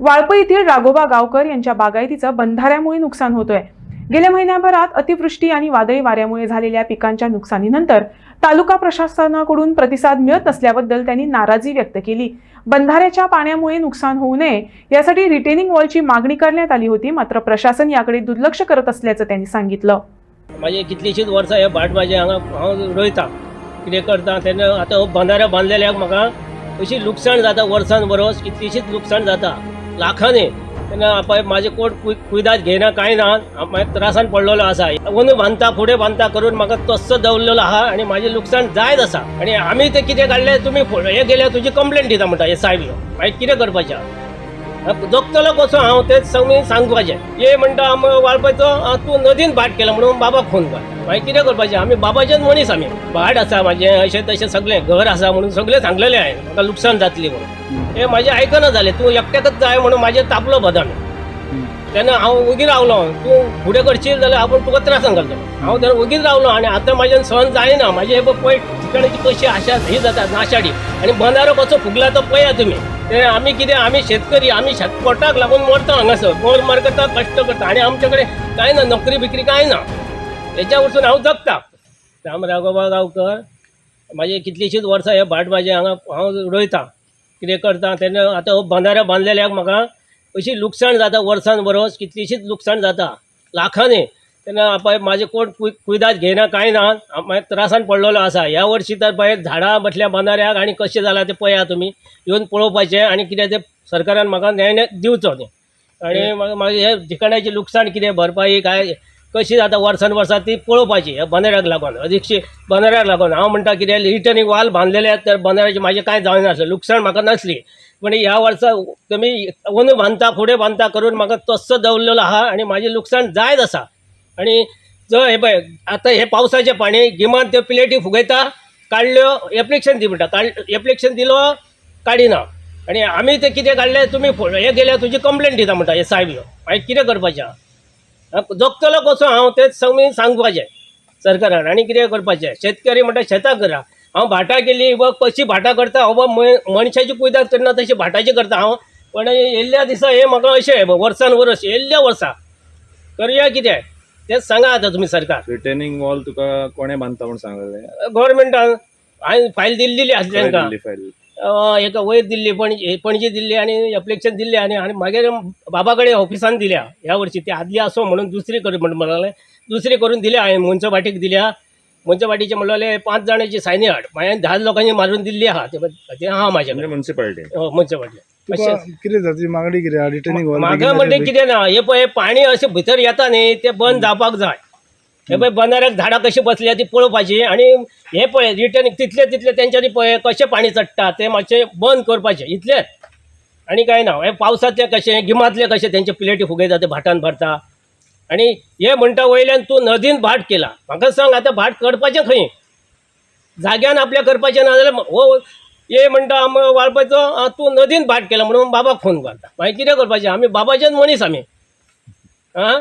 वाळप येथील राघोबा गावकर यांच्या बागायतीचं बंधाऱ्यामुळे नुकसान होतोय. गेल्या महिन्याभरात अतिवृष्टी आणि वादळी वाऱ्यामुळे झालेल्या पिकांच्या नुकसानीनंतर तालुका प्रशासनाकडून प्रतिसाद मिळत नसल्याबद्दल त्यांनी नाराजी व्यक्त केली. बंधाऱ्याच्या पाण्यामुळे नुकसान होऊ नये यासाठी रिटेनिंग वॉलची मागणी करण्यात आली होती मात्र प्रशासन याकडे दुर्लक्ष करत असल्याचं त्यांनी सांगितलं. माझे कितलीशीच वर्सां हे भाट म्हाजे हांगा हांव रोयता कितें करता तेन्ना आतां बंधाऱ्या बांदलेल्याक म्हाका अशी लुकसाण जाता वर्सान वरोस कितलीशीच लुकसाण जाता. लाखांनी. तेन्ना पळय म्हाजे कोण कुय कुयदाद घेयना कांय ना हांव मागीर त्रासान पडलेलो आसा अंदू बांदता फुडें बांदता करून म्हाका तस्सो दवरलेलो आहा आनी म्हाजें लुकसाण जायत आसा आनी आमी तें कितें काडलें तुमी फु- हें गेल्यार तुजी कंप्लेंट दिता म्हणटा हे सायब मागीर कितें करपाचें जगतलो कसो हांव तेच सगळें सांगपाचें ये म्हणटा आम वाळपाचो तूं नदीन भाट केला म्हणून बाबाक फोन कर. मागीर कितें करपाचें आमी बाबाचेच मनीस आमी भाट आसा म्हाजें अशें तशें सगळें घर आसा म्हणून सगळें सांगलेलें हांवें म्हाका लुकसाण जातली म्हणून. हे म्हाजें आयकना जालें तूं एकट्याकच जाय म्हणून म्हाजें तापलो बदाम. तेन्ना हांव उगी रावलो तूं फुडें करशील जाल्यार आपूण तुका त्रासान घालतलो हांव तेन्ना उगीच रावलो आनी आतां म्हाजें सहन जायना म्हाजे हे पळय ठिकाणाची कशी आशा ही जाता नाशाडी. आनी बंदारो कसो फुगला तो पळया तुमी ते आमी कितें आमी शेतकरी आमी शेत पोटाक लागून मरता हांगासर मोर मार कष्ट कश्ट करता. आनी आमचे कडेन कांय ना नोकरी बिकरी कांय ना. हेच्या वरसून हांव जगता. राम राघोबा गांवकर माझे कितलीशीच वर्सां हे भाट म्हाजे हांगा हांव रोयता. कितें करता तेन्ना आतां हो बंधाऱ्या बांदलेल्याक म्हाका अशी लुकसाण जाता वर्सान वर्स कितलीशीच लुकसाण जाता. लाखांनी. तेन्ना पळय म्हाजे कोण कुय कुयदाद घेयना कांय ना मागीर त्रासान पडलेलो आसा ह्या वर्षी तर पळय झाडां म्हटल्या बंधाऱ्याक आनी कशें जालां तें पळया तुमी येवन पळोवपाचें आनी कितें तें सरकारान म्हाका न्याय दिवचो तें. आनी म्हागे हे ठिकाणाची लुकसाण कितें भरपाई काय कशी जाता वर्सान वर्सा ती पळोवपाची ह्या बंधाऱ्याक लागून अध्यक्ष बंधाऱ्याक लागून. हांव म्हणटा कितें रिटर्निंग वाल बांदलेले आहेत तर बंधाऱ्याची म्हाजें कांय जावं नासलें. लुकसाण म्हाका नासली. पण ह्या वर्सा तुमी अंदू बांदता फुडें बांदता करून म्हाका तस्सो दवरलेलो आहा आनी म्हाजें लुकसाण जायत आसा आनी जो हे पळय आतां हे पावसाचें पाणी गिमान त्यो प्लेटी फुगयता काडल्यो एप्लिकेशन दी म्हणटा काड एप्लिकेशन दिलो काडिना आनी आमी तें कितें काडलें तुमी हे गेल्यार तुजी कंप्लेंट दिता म्हणटा हे सायब मागीर कितें करपाचें आहा जगतलो कसो हांव तेच सगळें सांगपाचें. सरकारान आनी कितें करपाचें? शेतकरी म्हणटा शेतां करा. हांव भाटां केली व कशी भाटां करता? हो बाबा मनशाची कुयदाद करना तशी भाटाची करता. हांव पण येयल्ल्या दिसा हे म्हाका अशें वर्सान वर्स येयल्ल्या वर्सा करुया कितें तेच सांगा आतां तुमी सरकार. रिटेनिंग वॉल तुका कोणे बांदता म्हूण सांगलें? गव्हर्मेंटान हांवें फायल दिल्ली आसली खंय तांकां दिल्ली फायल अं, एका वयर दिल्ली पणजी पणजी दिल्ली आनी एप्लिकेशन दिल्लें आनी आनी मागीर बाबा कडेन ऑफिसान दिल्या. ह्या वर्षी ती आदली आसो म्हणून दुसरी करून म्हणून म्हणाले. दुसरी करून दिल्या हांवें मुन्सिपाल्टीक दिल्या. मुन्सिपाल्टीचे म्हणलें पांच जाणांची सायनी हाड हांवें धा लोकांची मारून दिल्ली आहा. ते ते आहा म्हाजे म्हणजे म्युन्सिपाल्टी मुन्सिपाल्टी तुका कितें जाता मागणी कितें आहा रिटर्निंग वॉल म्हाका म्हणटे कितें ना? हे पळय पाणी अशें भितर येता न्ही ते बंद जावपाक जाय. हे पळय बंदाऱ्याक झाडां कशी बसल्या ती पळोवपाची आनी हे पळय रिटर्न तितले तितले तेंच्यांनी पळय कशें पाणी चडटा तें मातशें बंद करपाचें इतलेंच आनी कांय ना हे पावसाचें कशें गिमांतलें कशें तेंचे प्लेटी फुगयता ते भाटान भरता. आनी हे म्हणटा वयल्यान तूं नदीन भाट केला. म्हाका सांग आतां भाट करपाचें खंय? जाग्यान आपल्या करपाचें ना जाल्यार हो ये म्हणटा आम वाळपाचो तूं नदीन भाट केला म्हणून बाबाक फोन करता. मागीर कितें करपाचें आमी बाबाचेच मनीस आमी आं?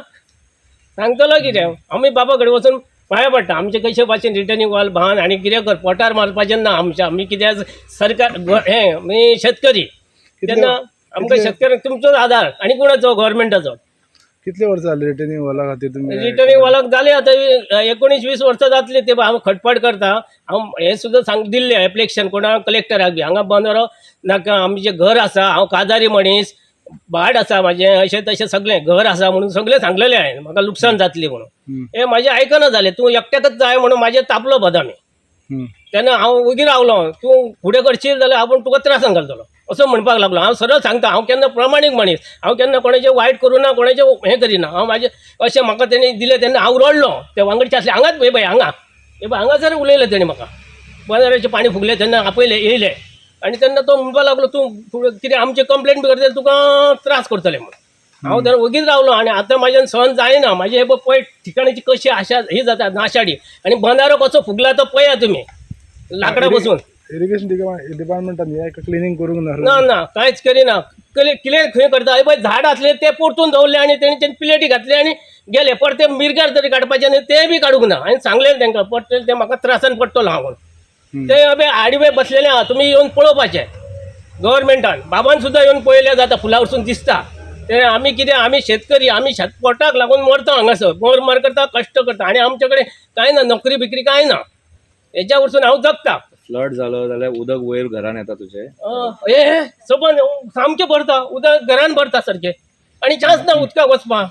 सांगतलो कितें? आमी बाबा कडेन वचून पांया पडटा आमचे कशे भाशेन रिटर्निंग वॉल बांद आनी कितें कर पोटार मारपाचें ना आमचें आमी कितें सरकार हें आमी शेतकरी. तेन्ना आमकां शेतकऱ्यांक तुमचोच आधार आनी कोणाचो? गव्हर्मेंटाचो कितले वर्सां जाले रिटर्निंग वॉला खातीर तुमी रिटर्निंग वालाक जाले आतां एकोणीस वीस वर्सां जातली ते हांव खटपट करता. हांव हें सुद्दां सांग दिल्लें एप्लिकेशन कोणा कलेक्टराक बी हांगा बंदरो नाका आमचें घर आसा हांव काजारी मनीस भाट आसा म्हाजें अशें तशें सगळें घर आसा म्हणून सगळें सांगलेलें हांवें म्हाका लुकसाण जातली म्हणून. हे म्हाजें आयकना जालें तूं एकट्याकच जाय म्हणून म्हाजें तापलो बदामी. तेन्ना हांव उगी रावलो. तूं फुडें करशील जाल्यार आपूण तुका त्रासान घालतलो असो म्हणपाक लागलो. हांव सरळ सांगता हांव केन्ना प्रमाणीक मनीस हांव केन्ना कोणाचें वायट करूं ना कोणाचें हें करिना. हांव म्हाजें अशें म्हाका तेणी दिलें तेन्ना हांव रडलो. ते वांगडचे आसले हांगाच पळय बाय हांगा. हे पळय हांगासर उलयलें तेणी म्हाका. बाजाराचें पाणी फुगलें तेन्ना आपयलें येयलें. आनी तेन्ना तो म्हणपाक लागलो तूं फुडें कितें आमचें कंप्लेन बी करतले तुका त्रास करतले म्हणून हांव तेन्ना उगीच रावलो आनी आतां म्हाज्यान सहन जायना म्हाजें हे पळय ठिकाणाची कशी आशा ही जाता नाशाडी. आनी बंदारो कसो फुगला तो पळया तुमी लाकडां बसून. इरिगेशन डिपार्टमेंटान हे क्लिनिंग करूंक ना ना ना कांयच करिना. कितें खंय करता. हे पळय झाड आसले ते परतून दवरले आनी तेणी तेणी प्लेटी घातली आनी गेले. परते मिरगार तरी काडपाचे आनी ते बी काडूंक ना. हांवें सांगलें तांकां पडटलें ते म्हाका त्रासान पडटलो हांव. ते अबे आडवे बसलेले आहा तुमी येवन पळोवपाचें गव्हर्मेंटान बाबान सुद्दां येवन जाता. फुलां वरसून दिसता. ते आमी कितें आमी शेतकरी आमी शेत पोटाक लागून मरता हांगासर. मोर मार करता कश्ट करता. आनी आमचे कडेन कांय ना नोकरी बिकरी कांय ना. हेच्या वरसून हांव जगता. फ्लड जालो जाल्यार उदक वयर घरान येता तुजे अं, हे सबंद सामकें भरता. उदक घरान भरता सारकें आनी चान्स ना उदकाक वचपाक.